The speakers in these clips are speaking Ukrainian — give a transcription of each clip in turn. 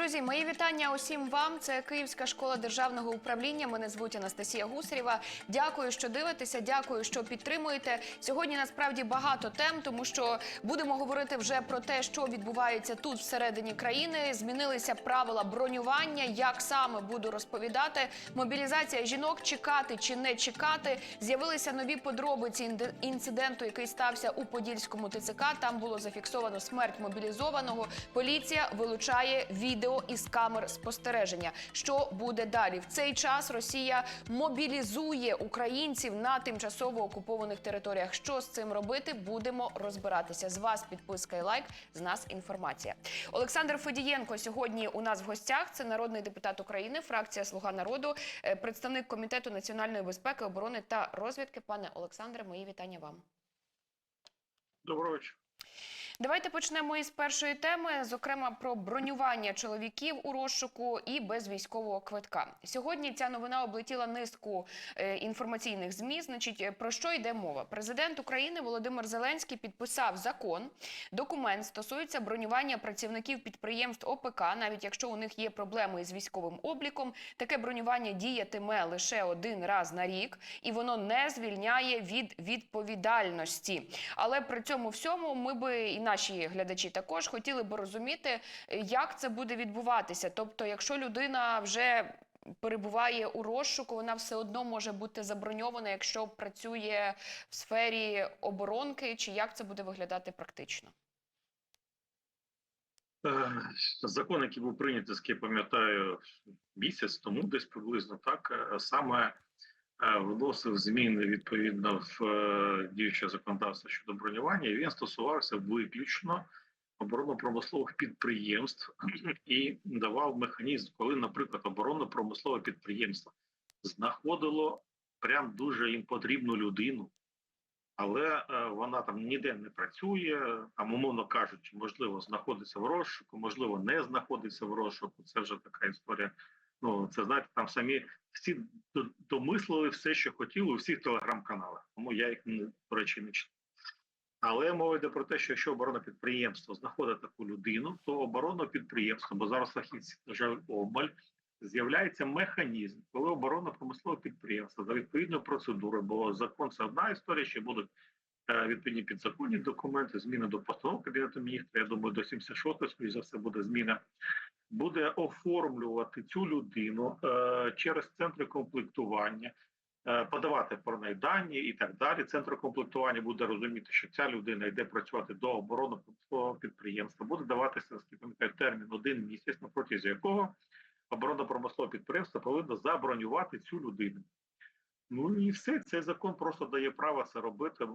Друзі, мої вітання усім вам. Це Київська школа державного управління. Мене звуть Анастасія Гусарєва. Дякую, що дивитеся. Дякую, що підтримуєте. Сьогодні насправді багато тем, тому що будемо говорити вже про те, що відбувається тут всередині країни. Змінилися правила бронювання. Як саме буду розповідати? Мобілізація жінок чекати чи не чекати? З'явилися нові подробиці інциденту, який стався у Подільському ТЦК. Там було зафіксовано смерть мобілізованого. Поліція вилучає відео із камер спостереження. Що буде далі? В цей час Росія мобілізує українців на тимчасово окупованих територіях. Що з цим робити? Будемо розбиратися. З вас підписка і лайк, з нас інформація. Олександр Федієнко сьогодні у нас в гостях. Це народний депутат України, фракція Слуга народу, е, представник комітету національної безпеки, оборони та розвідки. Пане Олександре, мої вітання вам. Доброго вечора. Давайте почнемо із першої теми, зокрема про бронювання чоловіків у розшуку і без військового квитка. Сьогодні ця новина облетіла низку е, інформаційних змі. Значить, е, про що йде мова? Президент України Володимир Зеленський підписав закон. Документ стосується бронювання працівників підприємств ОПК, навіть якщо у них є проблеми із військовим обліком. Таке бронювання діятиме лише один раз на рік, і воно не звільняє від відповідальності. Але при цьому всьому ми би і наші глядачі також хотіли би розуміти, як це буде відбуватися. Тобто, якщо людина вже перебуває у розшуку, вона все одно може бути заброньована, якщо працює в сфері оборонки, чи як це буде виглядати практично? Е, Закон, який був прийнятий, я пам'ятаю, місяць тому, десь приблизно так, е, саме вносив зміни відповідно в е, діюче законодавство щодо бронювання. і Він стосувався виключно оборонно-промислових підприємств і давав механізм, коли, наприклад, оборонно-промислове підприємство знаходило прям дуже їм потрібну людину. але е, вона там ніде не працює. Там, умовно кажучи, можливо, знаходиться в розшуку, можливо, не знаходиться в розшуку. Це вже така історія. Ну це знаєте, там самі всі домислили все, що хотіли у всіх телеграм-каналах. Тому я їх не до речі не читав. Але мова йде про те, що якщо оборонне підприємство знаходить таку людину, то оборонне підприємство, бо зараз фахівці на жаль, обмаль, з'являється механізм, коли оборонно-промислове підприємство за відповідною процедурою, бо закон це одна історія, ще будуть е, відповідні підзаконні документи, зміни до постанов Кабінету міністрів. Я думаю, до 76-ї, скоріш за все, буде зміна. Буде оформлювати цю людину е, через центри комплектування, е, подавати про неї дані і так далі. Центр комплектування буде розуміти, що ця людина йде працювати до оборонно-промислового підприємства, буде даватися наскільки пам'ятаю, термін один місяць, на якого оборонно-промислове підприємство повинно забронювати цю людину. Ну і все, цей закон просто дає право це робити.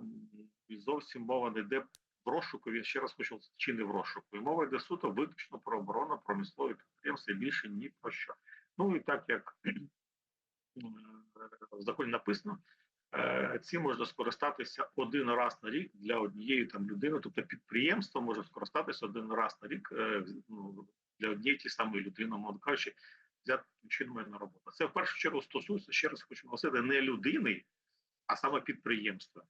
І зовсім мова не йде в розшуку. Він ще раз хочу чи не в розшуку. І мова йде суто виключно про оборонно-промислові підприємства і більше ні про що. Ну і так як в законі написано, е, ці можна скористатися один раз на рік для однієї там людини, тобто підприємство може скористатися один раз на рік е, ну, для однієї ті самої людини, мовно кажучи, взяти чином роботу. Це в першу чергу стосується, ще раз хочу наголосити, не людини, а саме підприємства.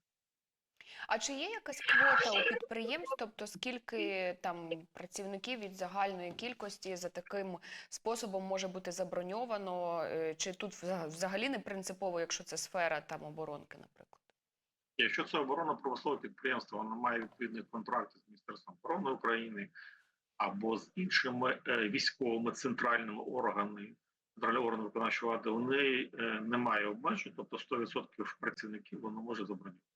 А чи є якась квота у підприємств, тобто скільки там працівників від загальної кількості за таким способом може бути заброньовано? Е, Чи тут взагалі не принципово, якщо це сфера там оборонки, наприклад? Якщо це оборонно-промислове підприємство, воно має відповідний контракт з Міністерством оборони України або з іншими е, військовими центральними органами, органи виконавчої влади, неї е, немає обмежень, тобто 100% працівників воно може забронювати.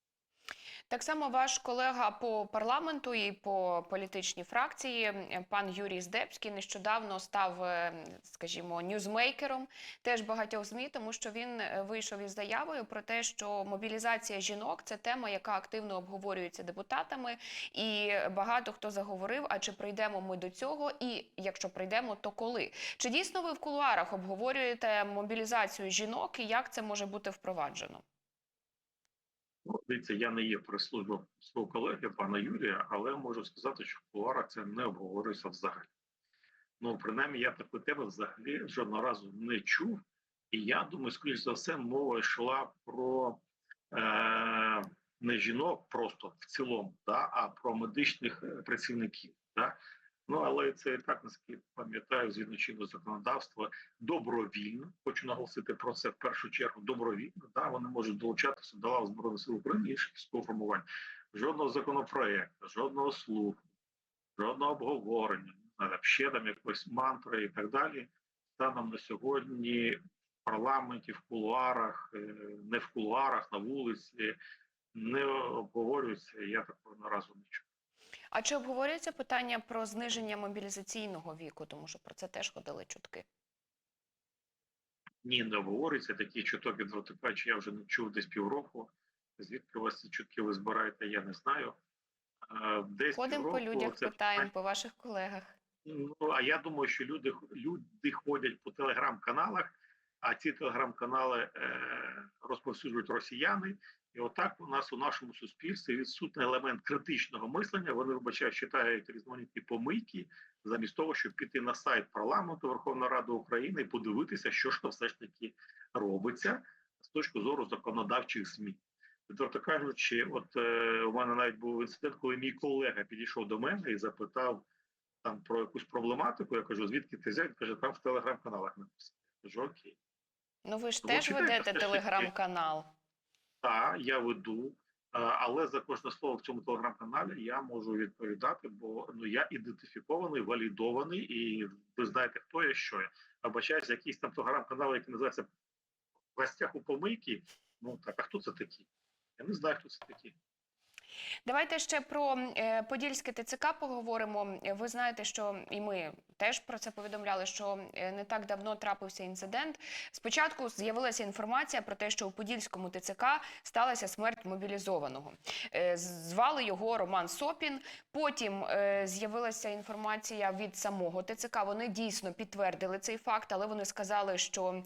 Так само ваш колега по парламенту і по політичній фракції, пан Юрій Здебський, нещодавно став, е, скажімо, ньюзмейкером теж багатьох змі, тому що він е, вийшов із заявою про те, що мобілізація жінок це тема, яка активно обговорюється депутатами, і багато хто заговорив: а чи прийдемо ми до цього? І якщо прийдемо, то коли? Чи дійсно ви в кулуарах обговорюєте мобілізацію жінок і як це може бути впроваджено? Ну, дивіться, я не є прес-служба свого колеги, пана Юрія, але можу сказати, що в кулуарах це не обговорюється взагалі. Ну, принаймні, я таку тему взагалі жодного разу не чув. І я думаю, скоріш за все, мова йшла про е, не жінок просто в цілому, да, а про медичних е, працівників. Да. Ну але це так наскільки пам'ятаю, згідно чинного законодавства, добровільно. Хочу наголосити про це в першу чергу. Добровільно да вони можуть долучатися до лав збройних сил України інших формувань. Жодного законопроекту, жодного слуху, жодного обговорення, ще там якоїсь мантри і так далі. Станом на сьогодні в парламенті, в кулуарах, е, не в кулуарах, на вулиці не обговорюється. Я такого наразу не чув. А чи обговорюється питання про зниження мобілізаційного віку, тому що про це теж ходили чутки? Ні, не обговорюється. Такі чуток від Ротипачі я вже не чув десь півроку. Звідки у вас ці чутки ви збираєте, я не знаю. Десь Ходимо по людях, це питаємо по ваших колегах. Ну а я думаю, що люди люди ходять по телеграм-каналах, а ці телеграм-канали е, розповсюджують росіяни. І отак у нас у нашому суспільстві відсутний елемент критичного мислення. Вони вибачають, читають різноманітні помийки, замість того, щоб піти на сайт парламенту Верховної Ради України і подивитися, що ж то все ж таки робиться з точки зору законодавчих змін. Відверто кажучи, от е, у мене навіть був інцидент, коли мій колега підійшов до мене і запитав там про якусь проблематику. Я кажу, звідки ти взяв? Він каже, там в телеграм-каналах написано. Я кажу, окей. Ну ви ж Ну, теж читайте ведете телеграм-канал. Так, я веду, але за кожне слово в цьому телеграм-каналі я можу відповідати, бо ну я ідентифікований, валідований, і ви знаєте, хто я, що я. Вибачаюсь, якийсь там телеграм-канал, який називається в у помийки. Ну так, а хто це такі? Я не знаю, хто це такі. Давайте ще про е, Подільське ТЦК поговоримо. Ви знаєте, що і ми теж про це повідомляли, що е, не так давно трапився інцидент. Спочатку з'явилася інформація про те, що у Подільському ТЦК сталася смерть мобілізованого. Е, звали його Роман Сопін. Потім е, з'явилася інформація від самого ТЦК. Вони дійсно підтвердили цей факт, але вони сказали, що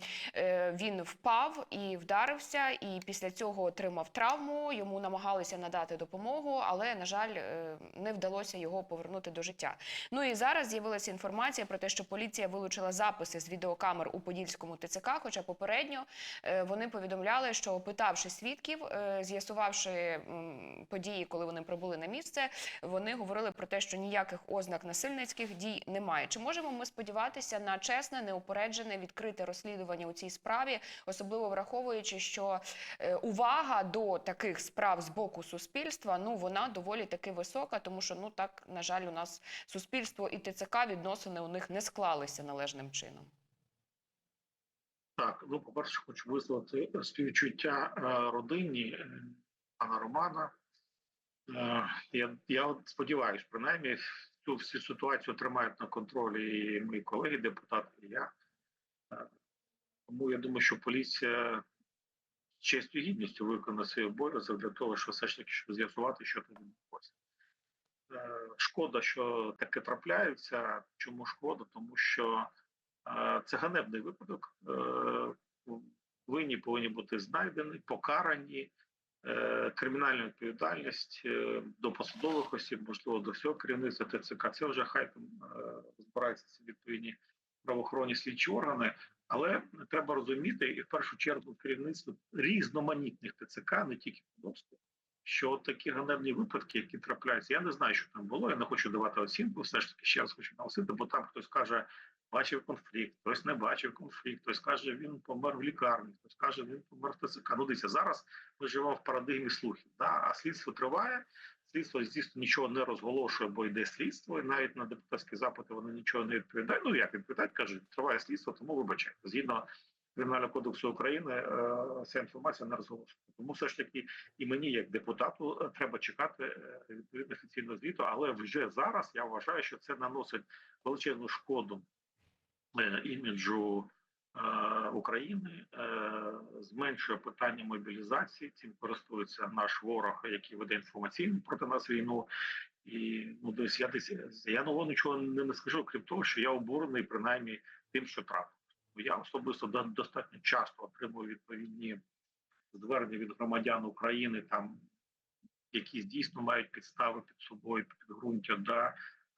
він впав і вдарився, і після цього отримав травму. Йому намагалися надати допомогу, але на жаль, не вдалося його повернути до життя. Ну і зараз з'явилася інформація про те, що поліція вилучила записи з відеокамер у Подільському ТЦК. Хоча попередньо е, вони повідомляли, що опитавши свідків, е, з'ясувавши події, коли вони прибули на місце, вони говорили про те, що ніяких ознак насильницьких дій немає. Чи можемо ми сподіватися на чесне, неупереджене, відкрите розслідування у цій справі, особливо враховуючи, що е, увага до таких справ з боку суспільства, ну вона доволі таки висока, тому що ну так на жаль, у нас суспільство і ТЦК відносини у них не склалися належним чином. Так, ну, по-перше, хочу висловити співчуття е, родині е, пана Романа. Е, я, я сподіваюся, принаймні, цю всю ситуацію тримають на контролі і мої колеги, депутати, і я. Тому я думаю, що поліція честю і гідністю виконає свій обов'язок для того, щоб все ж таки щоб з'ясувати, що там відбулося. Е, Шкода, що таке трапляється. Чому шкода? Тому що е, це ганебний випадок. Е, Винні повинні бути знайдені, покарані. Кримінальна відповідальність до посадових осіб, можливо, до всього керівництва ТЦК. Це вже хай там збираються ці відповідні правоохоронні слідчі органи. Але треба розуміти, і в першу чергу керівництво різноманітних ТЦК, не тільки Подобського, що такі ганебні випадки, які трапляються, я не знаю, що там було. Я не хочу давати оцінку. Все ж таки ще раз хочу наголосити, бо там хтось каже, бачив конфлікт, хтось не бачив конфлікт, хтось каже, він помер в лікарні, хтось каже, він помер в ТЦК. Ну, дивіться, зараз ми живемо в парадигмі слухів. Да? А слідство триває. Слідство звісно нічого не розголошує, бо йде слідство, і навіть на депутатські запити вони нічого не відповідають. Ну як відповідають, кажуть, триває слідство, тому вибачайте. Згідно Кримінального кодексу України е, ця інформація не розголошується. Тому все ж таки і мені, як депутату, е, треба чекати е, відповідно офіційного звіту. Але вже зараз я вважаю, що це наносить величезну шкоду іміджу України, зменшує питання мобілізації. Цим користується наш ворог, який веде інформаційну проти нас війну. І ну десь я десь я нового нічого не, скажу, крім того, що я обурений принаймні тим, що трапилось. Я особисто до- достатньо часто отримую відповідні звернення від громадян України, там які дійсно мають підстави під собою, підґрунтя да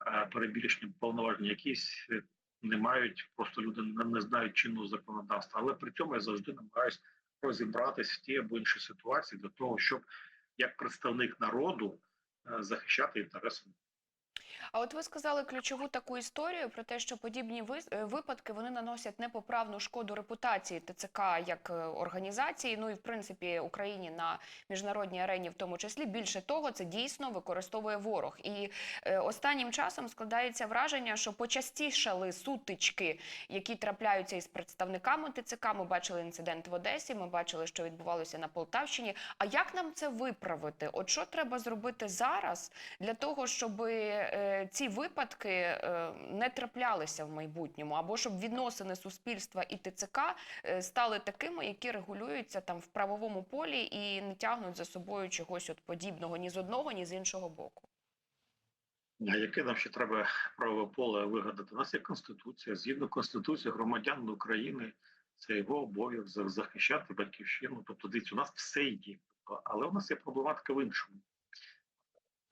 е, перебільшення повноважень, якісь е, не мають, просто люди не, знають чинного законодавства. Але при цьому я завжди намагаюся розібратись в тій або іншій ситуації для того, щоб як представник народу е, захищати інтереси. А от ви сказали ключову таку історію про те, що подібні е, випадки вони наносять непоправну шкоду репутації ТЦК як е, організації. Ну і в принципі Україні на міжнародній арені, в тому числі. Більше того, це дійсно використовує ворог. І е, останнім часом складається враження, що почастішали сутички, які трапляються із представниками ТЦК. Ми бачили інцидент в Одесі. Ми бачили, що відбувалося на Полтавщині. А як нам це виправити? От що треба зробити зараз для того, щоб е, ці випадки е, не траплялися в майбутньому, або щоб відносини суспільства і ТЦК е, стали такими, які регулюються там в правовому полі і не тягнуть за собою чогось от подібного ні з одного, ні з іншого боку. Яке нам ще треба правове поле вигадати? У нас є конституція. Згідно конституції громадян України, це його обов'язок захищати батьківщину. Тобто, дивіться, у нас все є, але у нас є проблематика в іншому.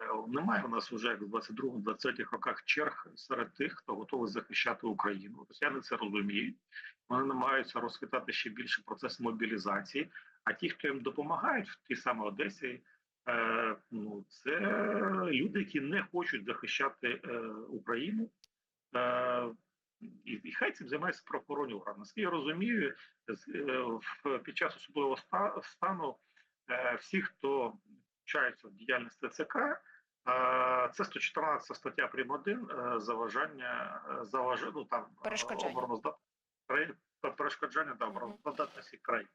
Е, Немає у нас вже як в 22-23 роках черг серед тих, хто готовий захищати Україну. Росіяни це розуміють. Вони намагаються розхитати ще більше процес мобілізації. А ті, хто їм допомагають в тій самій Одесі, е, ну це люди, які не хочуть захищати е, Україну. Е, і, і хай цим займається правоохоронні органи. Наскільки я розумію, е, під час особливого ста- стану е, всі, хто вчаються в діяльності ТЦК, це 114 стаття прим. 1 е, заважання, е, заваж... ну, там, е, Перешкоджання. обороноздат- перешкоджання Мгм. обороноздатності країн.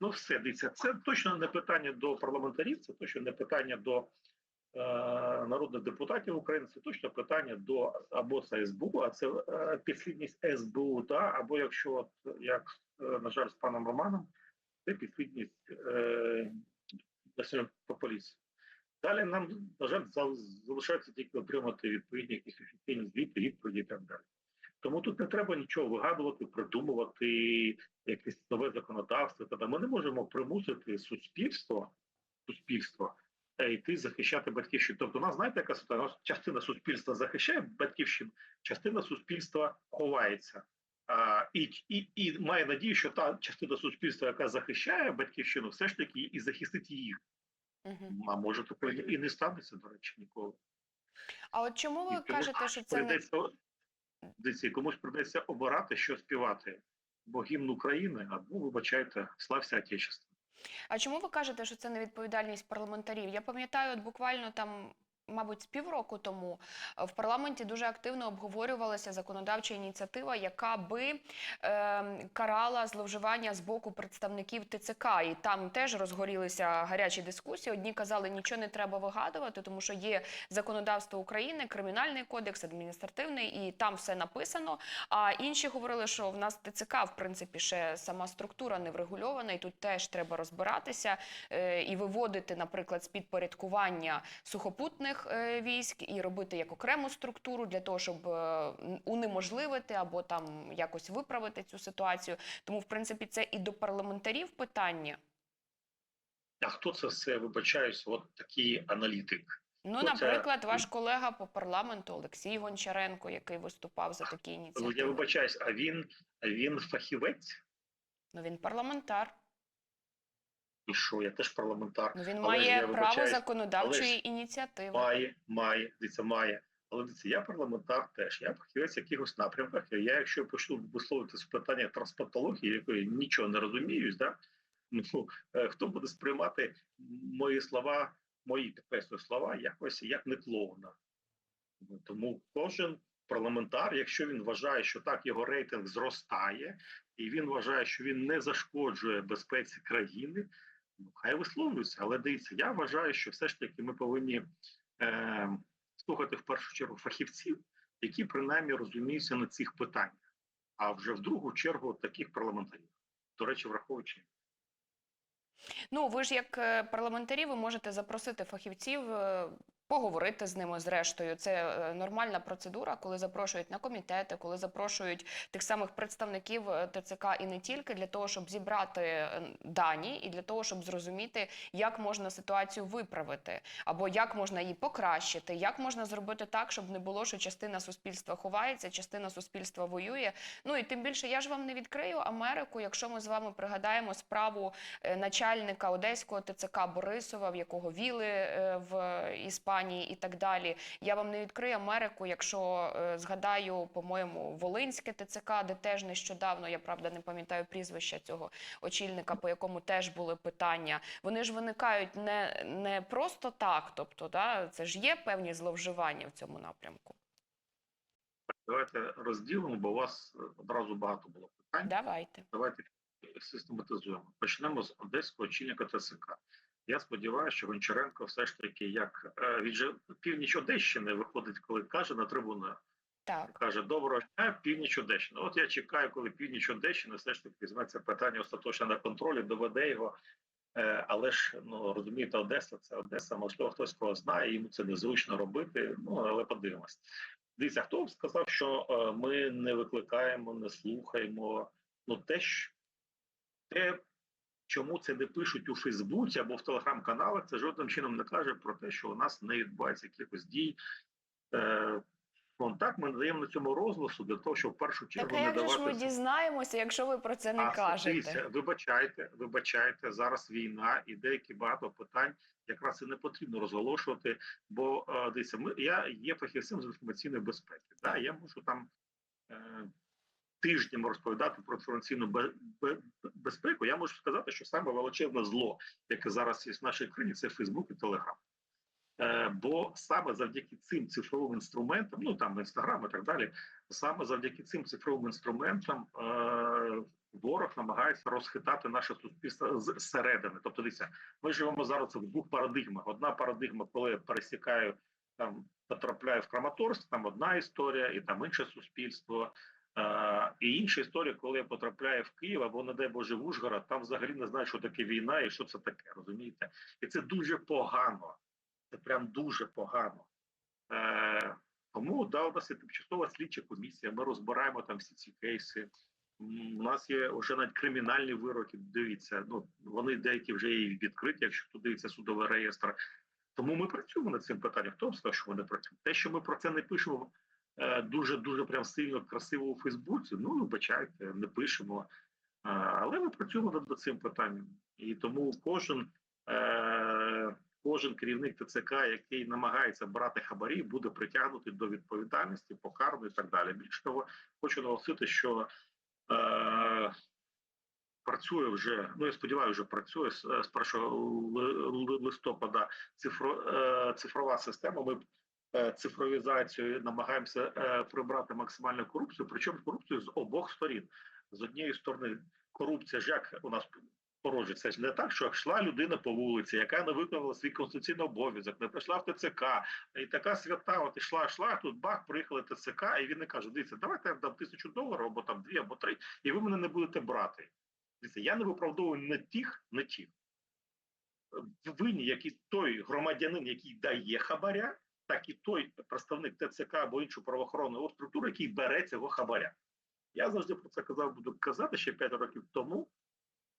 Ну, все дивіться, це точно не питання до парламентарів, це точно не питання до е, народних депутатів України, це точно питання до або це СБУ, а це е, підслідність СБУ, та або якщо от, як е, на жаль, з паном Романом, це підслідність е, національної поліції. Далі нам, на жаль, залишається тільки отримати відповідні якісь офіційні звіти, відповіді і так далі. Тому тут не треба нічого вигадувати, придумувати якесь нове законодавство. Тобто ми не можемо примусити суспільство, суспільство е, йти захищати батьківщину. Тобто, у нас знаєте, яка ситуація? Частина суспільства захищає батьківщину, частина суспільства ховається. А, і, і, і має надію, що та частина суспільства, яка захищає батьківщину, все ж таки і захистить її. Угу. А може такого і не станеться, до речі, ніколи. А от чому ви І кажете, що це не прийдеться, дивіться, комусь придеться обирати, що співати. Бо гімн України, або, вибачайте, слався Отечество. А чому ви кажете, що це не відповідальність парламентарів? Я пам'ятаю, от буквально там. Мабуть, півроку тому е, в парламенті дуже активно обговорювалася законодавча ініціатива, яка би е, карала зловживання з боку представників ТЦК. І там теж розгорілися гарячі дискусії. Одні казали, нічого не треба вигадувати, тому що є законодавство України, кримінальний кодекс, адміністративний, і там все написано. А інші говорили, що в нас ТЦК, в принципі, ще сама структура не врегульована, і тут теж треба розбиратися е, і виводити, наприклад, з підпорядкування сухопутних е, військ і робити як окрему структуру для того, щоб е, унеможливити або там якось виправити цю ситуацію. Тому, в принципі, це і до парламентарів питання. А хто це все, вибачаюсь, от такий аналітик? Ну, це- наприклад, ваш колега по парламенту Олексій Гончаренко, який виступав за такі Я ініціативи. вибачаюсь, а він, а він фахівець? Ну він парламентар. І що, я теж парламентар. Ну він Але ж я має право законодавчої ініціативи. Має, має, дивіться, має. Але дивіться, я парламентар теж, я фахівець в якихось напрямках. Я, якщо почну висловитися в питання трансплантології, якої нічого не розумію, да? ну, е, хто буде сприймати мої слова, мої підкреслюю слова, якось як не клоуна. Тому кожен парламентар, якщо він вважає, що так його рейтинг зростає, і він вважає, що він не зашкоджує безпеці країни, ну хай висловлюються, Але дивіться, я вважаю, що все ж таки ми повинні е, слухати в першу чергу фахівців, які принаймні розуміються на цих питаннях, а вже в другу чергу таких парламентарів. До речі, враховуючи. Ну ви ж як е, парламентарі, ви можете запросити фахівців. Поговорити з ними зрештою, це е, нормальна процедура, коли запрошують на комітети, коли запрошують тих самих представників е, ТЦК і не тільки для того, щоб зібрати е, дані, і для того, щоб зрозуміти, як можна ситуацію виправити, або як можна її покращити, як можна зробити так, щоб не було, що частина суспільства ховається, частина суспільства воює. Ну і тим більше я ж вам не відкрию Америку, якщо ми з вами пригадаємо справу начальника одеського ТЦК Борисова, в якого віли в Іспанії. Компанії і так далі. Я вам не відкрию Америку, якщо е, згадаю, по-моєму, Волинське ТЦК, де теж нещодавно, я правда не пам'ятаю прізвища цього очільника, по якому теж були питання. Вони ж виникають не, не просто так, тобто, да, це ж є певні зловживання в цьому напрямку. Давайте розділимо, бо у вас одразу багато було питань. Давайте. Давайте систематизуємо. Почнемо з одеського очільника ТСК. Я сподіваюся, що Гончаренко все ж таки, як е, він же північ Одещини виходить, коли каже на трибуну, Так. каже доброго дня, північ Одещини. От я чекаю, коли північ Одещини все ж таки візьме це питання остаточно на контролі, доведе його. Е, але ж ну розумієте, Одеса це Одеса. Можливо, хтось кого знає, йому це незручно робити. Ну але подивимось. Дивіться, хто б сказав, що е, ми не викликаємо, не слухаємо. Ну те, що те, чому це не пишуть у Фейсбуці або в телеграм-каналах, це жодним чином не каже про те, що у нас не відбувається якихось дій. Е, ну, так, ми надаємо на цьому розголосу для того, щоб в першу чергу Так а не як же ж ми дізнаємося, якщо ви про це не а, кажете? Дивіться, вибачайте, вибачайте, зараз війна і деякі багато питань якраз і не потрібно розголошувати. Бо е, дивіться, ми я є фахівцем з інформаційної безпеки. Да, я можу там е, тижнями розповідати про інформаційну бе- бе- безпеку. Я можу сказати, що саме величезне зло, яке зараз є в нашій країні, це Фейсбук і Телеграм. Е, бо саме завдяки цим цифровим інструментам, ну там інстаграм і так далі, саме завдяки цим цифровим інструментам е, ворог намагається розхитати наше суспільство зсередини. Тобто, дивіться, ми живемо зараз в двох парадигмах. Одна парадигма, коли я пересікаю там, потрапляю в Краматорськ, там одна історія, і там інше суспільство. І інша історія, коли я потрапляю в Київ або, не дай Боже, в Ужгород, там взагалі не знаю, що таке війна і що це таке, розумієте? І це дуже погано. Це прям дуже погано. Е, тому да, у тимчасова слідча комісія. Ми розбираємо там всі ці кейси. У нас є вже навіть кримінальні вироки. Дивіться, ну вони деякі вже і відкриті, якщо хто дивиться судовий реєстр. Тому ми працюємо над цим питанням. Хто сказав, що ми не працюємо? Те, що ми про це не пишемо дуже дуже прям сильно красиво у Фейсбуці. Ну вибачайте, не пишемо. Е, але ми працюємо над цим питанням, і тому кожен. Е, Кожен керівник ТЦК, який намагається брати хабарі, буде притягнутий до відповідальності, покарано і так далі. Більше того, хочу наголосити, що е, працює вже. Ну я сподіваюся, вже працює з, з 1 ли- ли- листопада цифро, е, цифрова система. Ми е, цифровізацією намагаємося е, прибрати максимальну корупцію, причому корупцію з обох сторін. З однієї сторони, корупція ж як у нас породжується ж не так, що йшла людина по вулиці, яка не виконала свій конституційний обов'язок, не прийшла в ТЦК, і така свята, от ішла, йшла, тут бах, приїхали ТЦК, і він не каже: дивіться, давайте я дам тисячу доларів, або там дві, або три, і ви мене не будете брати. Дивіться, я не виправдовую не тих, не тих. Винні, як і той громадянин, який дає хабаря, так і той представник ТЦК або іншої правоохоронної структури, який бере цього хабаря. Я завжди про це казав, буду казати ще 5 років тому,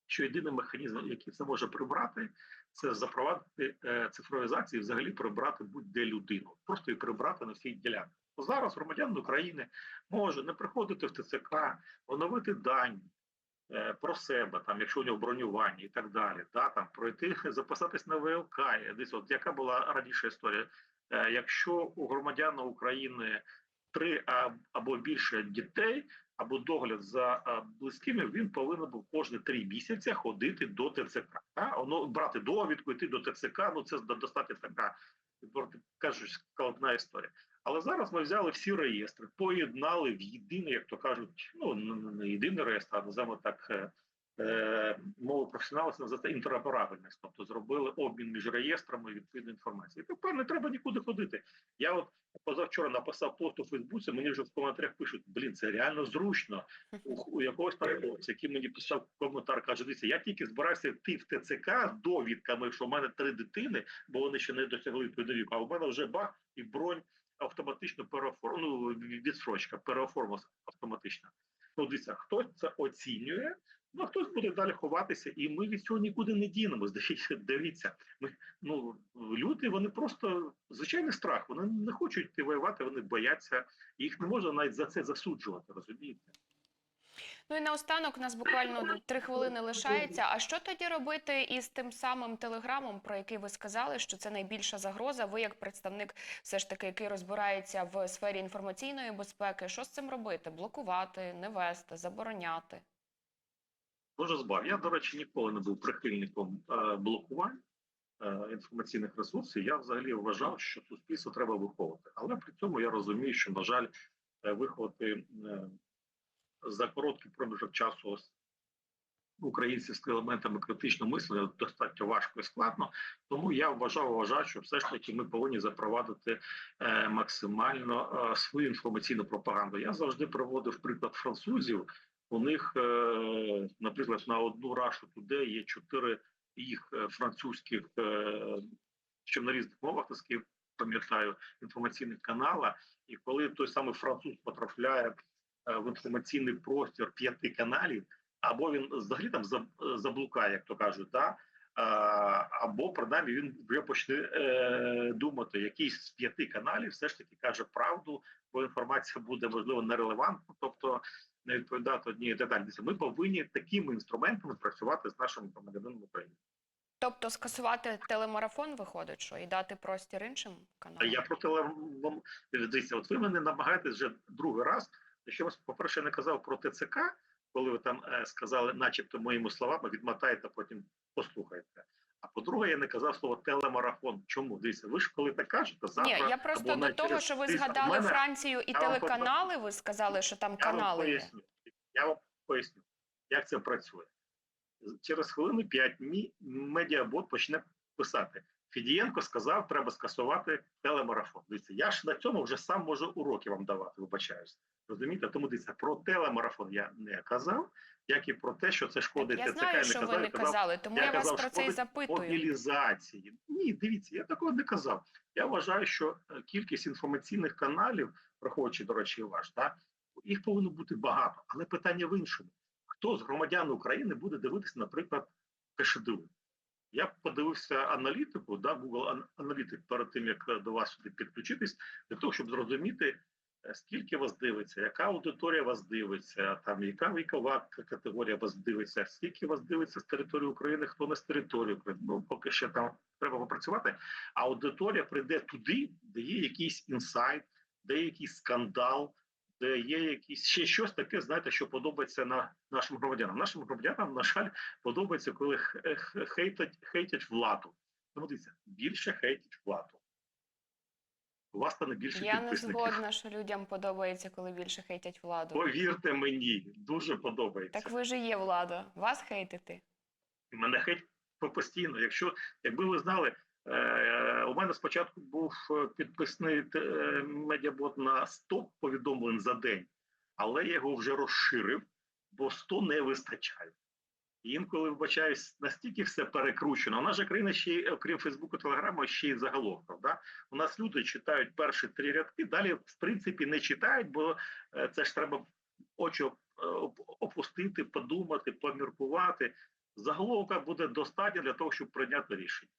що єдиний механізм, який це може прибрати, це запровадити е, цифровізацію, взагалі прибрати будь-де людину, просто її прибрати на всій ділянці. Зараз громадянин України може не приходити в ТЦК, оновити дані е, про себе, там, якщо у нього бронювання і так далі, да, там пройти, записатись на ВЛК. Десь от яка була раніше історія? Е, якщо у громадяна України три або більше дітей, або догляд за близькими, він повинен був кожні три місяці ходити до ТЦК. А? Ну, брати довідку, йти до ТЦК, ну це до- достатньо така, кажучи, складна історія. Але зараз ми взяли всі реєстри, поєднали в єдиний, як то кажуть, ну не єдиний реєстр, а називаємо так. Е, мову професіоналу це називається інтероперабельність, тобто зробили обмін між реєстрами відповідної інформації. І тепер не треба нікуди ходити. Я от позавчора написав пост у Фейсбуці, мені вже в коментарях пишуть: блін, це реально зручно. У, у якогось переможця, який мені писав коментар, каже: дивіться, я тільки збираюся йти в ТЦК з довідками, що в мене три дитини, бо вони ще не досягли відповідної а у мене вже бах і бронь автоматично переоформ... ну, відсрочка, переоформилася автоматично. Ну, дивіться, хтось це оцінює, ну хтось буде далі ховатися, і ми від цього нікуди не. Дивіться, дивіться. Ми, ну, люди, вони просто звичайний страх, вони не хочуть йти воювати, вони бояться, їх не можна навіть за це засуджувати, розумієте? Ну і наостанок у нас буквально три хвилини лишається. А що тоді робити із тим самим телеграмом, про який ви сказали, що це найбільша загроза? Ви як представник, все ж таки, який розбирається в сфері інформаційної безпеки, що з цим робити? Блокувати, не вести, забороняти? Дуже збав. Я, до речі, ніколи не був прихильником е, блокувань е, інформаційних ресурсів. Я взагалі вважав, що суспільство треба виховувати. Але при цьому я розумію, що, на жаль, е, виховати е, за короткий проміжок часу українців з елементами критичного мислення достатньо важко і складно. Тому я вважав, вважаю, що все ж таки ми повинні запровадити е, максимально е, свою інформаційну пропаганду. Я завжди приводив приклад французів. У них, е, наприклад, на одну рашу туди є чотири їх е, французьких, е, що на різних мовах, наскільки пам'ятаю, інформаційних канала. І коли той самий француз потрапляє в інформаційний простір п'яти каналів, або він взагалі там заб- заблукає, як то кажуть, да? або принаймні він вже почне думати, який з п'яти каналів все ж таки каже правду, бо інформація буде можливо нерелевантна, тобто не відповідати одній деталі. Ми повинні такими інструментами працювати з нашими громадянами України. Тобто скасувати телемарафон виходить, що і дати простір іншим каналам? я про теле вам дивіться, от ви мене намагаєтесь вже другий раз. Якщо вас, по-перше, не казав про ТЦК, коли ви там е, сказали, начебто моїми словами, відмотаєте, потім послухайте. А по-друге, я не казав слово телемарафон. Чому? Дивіться, ви ж коли так кажете, завтра Ні, я просто до того, через що ви згадали мене- Францію і я телеканали. Ви сказали, що там Я канали є. поясню. Я вам поясню, як це працює. Через хвилину 5 днів медіабот почне писати. Фідієнко сказав, треба скасувати телемарафон. Дивіться, я ж на цьому вже сам можу уроки вам давати, вибачаюсь. Розумієте? Тому дивіться, про телемарафон я не казав, як і про те, що це шкодить Я ТЦК, знаю, я що ви не я казав, казали, тому я я вас казав, про це і запитую. мобілізації. Ні, дивіться, я такого не казав. Я вважаю, що е, кількість інформаційних каналів, враховуючи, до речі, ваш, так, їх повинно бути багато. Але питання в іншому: хто з громадян України буде дивитися, наприклад, Кашедиву? Я подивився аналітику, да, Google аналітик перед тим, як е, до вас сюди підключитись, для того, щоб зрозуміти, скільки вас дивиться, яка аудиторія вас дивиться, там яка вікова категорія вас дивиться, скільки вас дивиться з території України, хто не з території України. Ну поки ще там треба попрацювати. Аудиторія прийде туди, де є якийсь інсайт, де є якийсь скандал, де є якісь ще щось таке, знаєте, що подобається на нашим громадянам. Нашим громадянам, на жаль, подобається, коли хейтять, хейтять владу. Тому дивіться, більше хейтять владу. У вас стане більше Я не згодна, що людям подобається, коли більше хейтять владу. Повірте мені, дуже подобається. Так ви ж є влада. Вас хейтити. Мене хейть постійно. Якщо якби ви знали, е, у мене спочатку був е, підписний е, медіабот на 100 повідомлень за день, але я його вже розширив, бо 100 не вистачає. Інколи вбачаюсь настільки все перекручено. У нас же країна ще окрім Фейсбуку, Телеграму, ще й заголовків. Да? У нас люди читають перші три рядки, далі в принципі не читають, бо е, це ж треба очі е, оп- опустити, подумати, поміркувати. Заголовка буде достатньо для того, щоб прийняти рішення.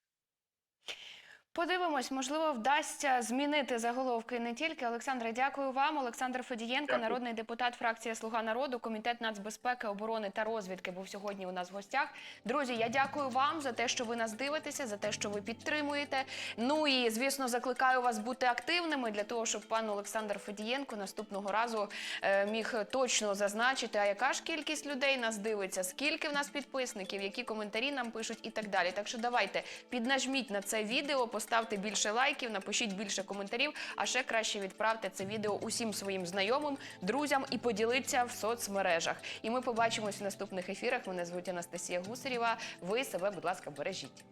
Подивимось, можливо, вдасться змінити заголовки не тільки. Олександре, дякую вам. Олександр Федієнко, Дякую. народний депутат фракція Слуга народу, комітет нацбезпеки, оборони та розвідки був сьогодні у нас в гостях. Друзі, я дякую вам за те, що ви нас дивитеся, за те, що ви підтримуєте. Ну і звісно, закликаю вас бути активними для того, щоб пан Олександр Федієнко наступного разу е, міг точно зазначити, а яка ж кількість людей нас дивиться, скільки в нас підписників, які коментарі нам пишуть і так далі. Так що давайте піднажміть на це відео, поставте більше лайків, напишіть більше коментарів, а ще краще відправте це відео усім своїм знайомим, друзям і поділіться в соцмережах. І ми побачимось в наступних ефірах. Мене звуть Анастасія Гусарєва. Ви себе, будь ласка, бережіть.